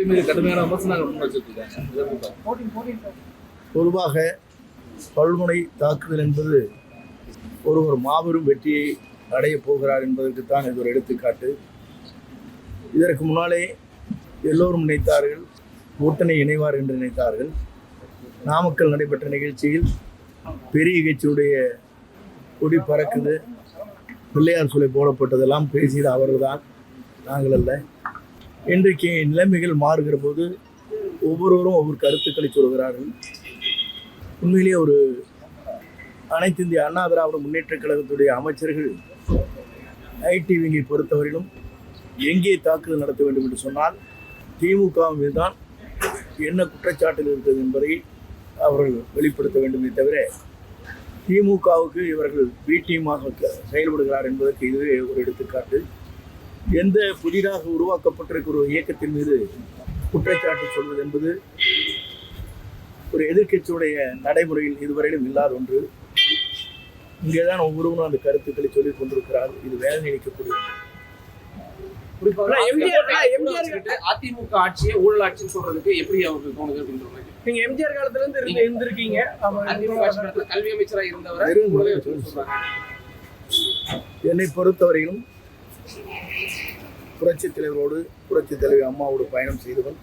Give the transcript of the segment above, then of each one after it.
விஜய் மீது கடுமையான விமர்சனங்கள் பொதுவாக பல்முனை தாக்குதல் என்பது ஒரு ஒரு மாபெரும் வெற்றியை அடையப் போகிறார் என்பதற்குத்தான் இது ஒரு எடுத்துக்காட்டு. இதற்கு முன்னாலே எல்லோரும் நினைத்தார்கள் கூட்டணி இணைவார் என்று நினைத்தார்கள். நாமக்கல் நடைபெற்ற நிகழ்ச்சியில் பெரிய கட்சியுடைய கொடி பறக்குது. பிள்ளையார் சிலை போடப்பட்டதெல்லாம் பேசியது அவர்கள்தான் நாங்கள் அல்ல. இன்றைக்கு நிலைமைகள் மாறுகிற போது ஒவ்வொருவரும் ஒவ்வொரு கருத்துக்களை சொல்கிறார்கள். உண்மையிலேயே ஒரு அனைத்து இந்திய அண்ணா திராவிட முன்னேற்ற கழகத்துடைய அமைச்சர்கள் ஐடி விங்கை பொறுத்தவரையிலும் எங்கே தாக்குதல் நடத்த வேண்டும் என்று சொன்னால் திமுக மீது தான் என்ன குற்றச்சாட்டுகள் இருக்கிறது என்பதை அவர்கள் வெளிப்படுத்த வேண்டுமே தவிர திமுகவுக்கு இவர்கள் வீட்டியமாக க- செயல்படுகிறார் என்பதற்கு இதுவே ஒரு எடுத்துக்காட்டு. எந்த புதிதாக உருவாக்கப்பட்டிருக்கிற ஒரு இயக்கத்தின் மீது குற்றச்சாட்டு சொல்வது என்பது ஒரு எதிர்க்கட்சியுடைய நடைமுறையில் இதுவரையிலும் இல்லாத ஒன்று. இங்கே தான் ஒவ்வொருவரும் அந்த கருத்துக்களை சொல்லிக் கொண்டிருக்கிறார் இது எம்ஜிஆர் ஆனா அதிமுக ஆட்சியை ஊழல் ஆட்சின்னு சொல்றதுக்கு எப்படி அவருக்கு தோணுது அப்படின்ற நீங்க எம்ஜிஆர் காலத்துல இருந்து இருந்து இருந்திருக்கீங்க. கல்வி அமைச்சரா இருந்தவரை என்னை பொறுத்தவரையிலும் புரட்சித் தலைவரோடு புரட்சித் தலைவி அம்மாவோடு பயணம் செய்தவன்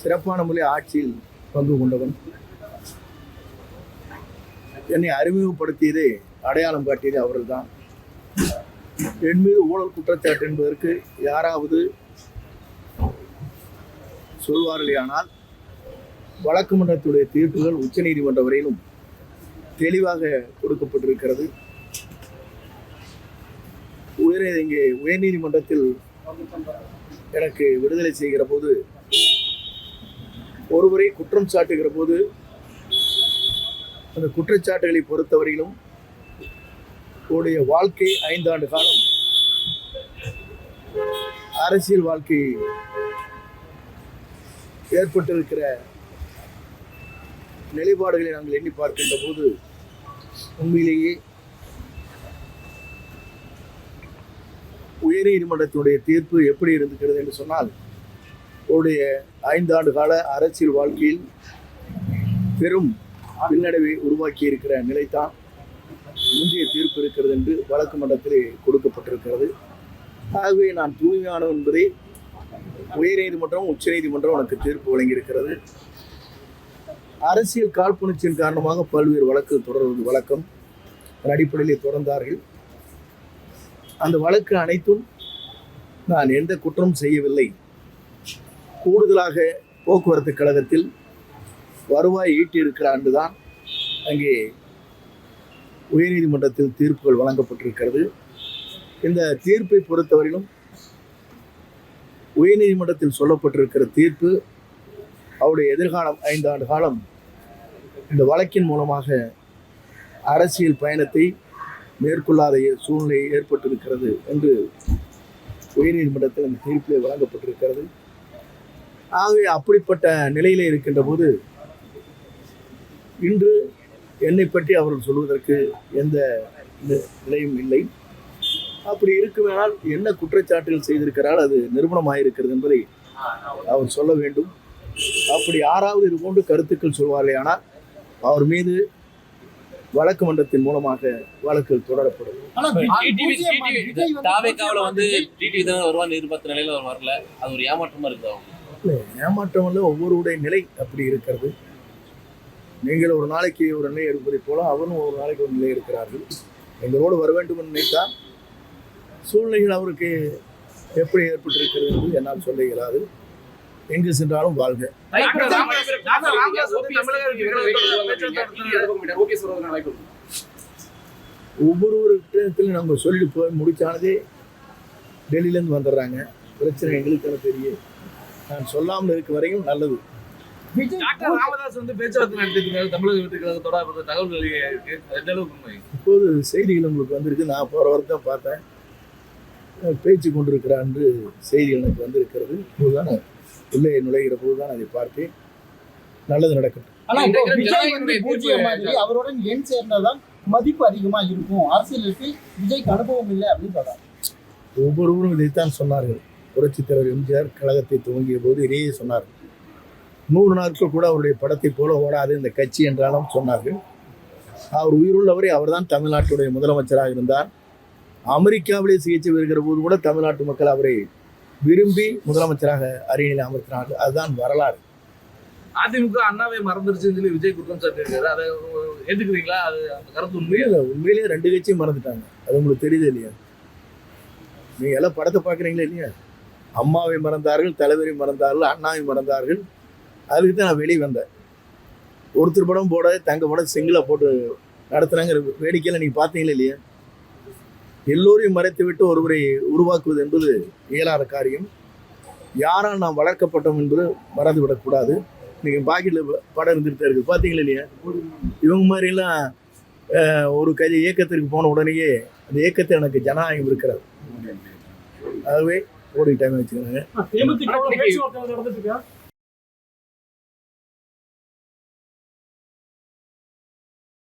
சிறப்பான முறை ஆட்சியில் பங்கு கொண்டவன். என்னை அறிமுகப்படுத்தியதே அடையாளம் காட்டியது அவர்கள்தான் என் மீது ஊழல் குற்றச்சாட்டு என்பதற்கு யாராவது சொல்வார்களேயானால் வழக்கு மன்றத்துடைய தீர்ப்புகள் உச்சநீதிமன்றம் வரையிலும் தெளிவாக கொடுக்கப்பட்டிருக்கிறது. உயர் இங்கே உயர்நீதிமன்றத்தில் எனக்கு விடுதலை செய்கிற போது ஒருவரை குற்றம் சாட்டுகிற போது அந்த குற்றச்சாட்டுகளை பொறுத்தவரையிலும் உடைய வாழ்க்கை ஐந்தாண்டு காலம் அரசியல் வாழ்க்கை ஏற்பட்டிருக்கிற நிலைப்பாடுகளை நாங்கள் எண்ணி பார்க்கின்ற போது உண்மையிலேயே உயர்நீதிமன்றத்தினுடைய தீர்ப்பு எப்படி இருந்திருக்கிறது என்று சொன்னால் அவருடைய ஐந்தாண்டு கால அரசியல் வாழ்க்கையில் பெரும் பின்னடைவை உருவாக்கி இருக்கிற நிலைத்தான் முந்தைய தீர்ப்பு இருக்கிறது என்று வழக்கு மன்றத்தில் கொடுக்கப்பட்டிருக்கிறது. ஆகவே நான் தூய்மையானவன் என்பதை உயர்நீதிமன்றம் உச்சநீதிமன்றம் எனக்கு தீர்ப்பு வழங்கியிருக்கிறது. அரசியல் காழ்ப்புணர்ச்சியின் காரணமாக பல்வேறு வழக்கு தொடர்வது வழக்கம். அதன் தொடர்ந்தார்கள். அந்த வழக்கு அனைத்தும் நான் எந்த குற்றம் செய்யவில்லை. கூடுதலாக போக்குவரத்து கழகத்தில் வருவாய் ஈட்டியிருக்கிற ஆண்டுதான் அங்கே உயர்நீதிமன்றத்தில் தீர்ப்புகள் வழங்கப்பட்டிருக்கிறது. இந்த தீர்ப்பை பொறுத்தவரையிலும் உயர்நீதிமன்றத்தில் சொல்லப்பட்டிருக்கிற தீர்ப்பு அவருடைய எதிர்காலம் ஐந்தாண்டு காலம் இந்த வழக்கின் மூலமாக அரசியல் பயணத்தை மேற்கொள்ளாத சூழ்நிலை ஏற்பட்டிருக்கிறது என்று உயர்நீதிமன்றத்தில் அந்த தீர்ப்பில் வழங்கப்பட்டிருக்கிறது. ஆகவே அப்படிப்பட்ட நிலையிலே இருக்கின்ற போது இன்று என்னை பற்றி அவர்கள் சொல்வதற்கு எந்த நிலையும் இல்லை. அப்படி இருக்குமானால் என்ன குற்றச்சாட்டுகள் செய்திருக்கிறார் அது நிறுவனமாயிருக்கிறது என்பதை அவர் சொல்ல வேண்டும். அப்படி யாராவது இது போன்று கருத்துக்கள் சொல்வார்களே ஆனால் அவர் மீது வழக்கு மன்றத்தின் மூலமாக வழக்குகள் தொடரப்படும். வந்து டிடிவி தான் வருவான்னு எதிர்பார்த்த நிலையில அவர் வரல. அது ஒரு ஏமாற்றமா இருக்குது அவங்க? இல்லை ஏமாற்றம் அல்ல ஒவ்வொருடைய நிலை அப்படி இருக்கிறது. நீங்கள் ஒரு நாளைக்கு ஒரு நிலை இருப்பதைப் போல அவரும் ஒரு நாளைக்கு ஒரு நிலை இருக்கிறார்கள். எங்களோடு வர வேண்டும் என்று நினைத்தால் சூழ்நிலைகள் அவருக்கு எப்படி ஏற்பட்டிருக்கிறது என்று என்னால் சொல்ல இயலாது. எங்கு சென்றாலும் வாழ்க. ஒவ்வொருவர்கிட்டத்தில் நம்ம சொல்லிட்டு போய் முடிச்சானதே டெல்லியிலேருந்து வந்துடுறாங்க. பிரச்சனை எங்களுக்கான பெரிய நான் சொல்லாமல் இருக்க வரையும் நல்லது. டாக்டர் ராமதாஸ் வந்து பேச்சுவார்த்தை நடத்திருக்காரு தமிழக வெற்றி கழகத்தோட அப்ப தகவல் இருக்கு. இப்போது செய்திகள் உங்களுக்கு வந்திருக்கு. நான் போகிற வாரம் தான் பார்த்தேன். பேச்சு கொண்டிருக்கிறார் என்று செய்திகள் எனக்கு வந்திருக்கிறது. இப்போதுதான் உள்ளே நுழைகிற போது தான் அதை பார்த்தேன். நல்லது மாதிரி அவருடன் எண் சேர்ந்ததான் மதிப்பு அதிகமா இருக்கும். அரசியலுக்கு விஜய்க்கு அனுபவம் இல்லை அப்படின்னு சொல்றாங்க. ஒவ்வொருவரும் இதைத்தான் சொன்னார்கள். புரட்சித் தலைவர் எம்ஜிஆர் கழகத்தை துவங்கிய போது இதையே சொன்னார். நூறு நாட்கள் கூட அவருடைய படத்தை போல ஓடாது இந்த கட்சி என்றாலும் சொன்னார்கள். அவர் உயிருள்ளவரை அவர்தான் தமிழ்நாட்டுடைய முதலமைச்சராக இருந்தார். அமெரிக்காவிலே சிகிச்சை பெறுகிற போது கூட தமிழ்நாட்டு மக்கள் அவரை விரும்பி முதலமைச்சராக அரியணையில் அமர்த்தினார்கள். அதுதான் வரலாறு. அதிமுக அண்ணாவை மறந்துருச்சுன்னு சொல்லி விஜய் குற்றம் சாட்டியிருக்காரு. அதை ஏத்துக்கிறீங்களா? அது அந்த கருத்து உண்மையா? இல்லை உண்மையிலேயே ரெண்டு கட்சியும் மறந்துட்டாங்க. அது உங்களுக்கு தெரியுது இல்லையா? நீங்கள் எல்லாம் படத்தை பார்க்குறீங்களா இல்லையா? அம்மாவை மறந்தார்கள் தலைவரை மறந்தார்கள் அண்ணாவை மறந்தார்கள். அதுக்கு தான் நான் வெளியே வந்தேன். ஒருத்தர் படம் போட தங்க படம் சிங்கிளாக போட்டு நடத்துகிறாங்கிற வேடிக்கையில் நீங்கள் பார்த்தீங்களா இல்லையா? எல்லோரையும் மறைத்துவிட்டு ஒருவரை உருவாக்குவது என்பது இயலாத காரியம். யாரால் நாம் வளர்க்கப்பட்டோம் என்பது மறந்து விடக்கூடாது நீங்கள் பாக்கெட்டில் படம் இருந்துட்டு இருக்குது பார்த்தீங்களா இல்லையா? இவங்க மாதிரிலாம் ஒரு கை இயக்கத்திற்கு போன உடனேயே அந்த இயக்கத்தில் எனக்கு ஜனநாயகம் இருக்கிறது. ஆகவே ஓடி டைம் வச்சுக்கிறாங்க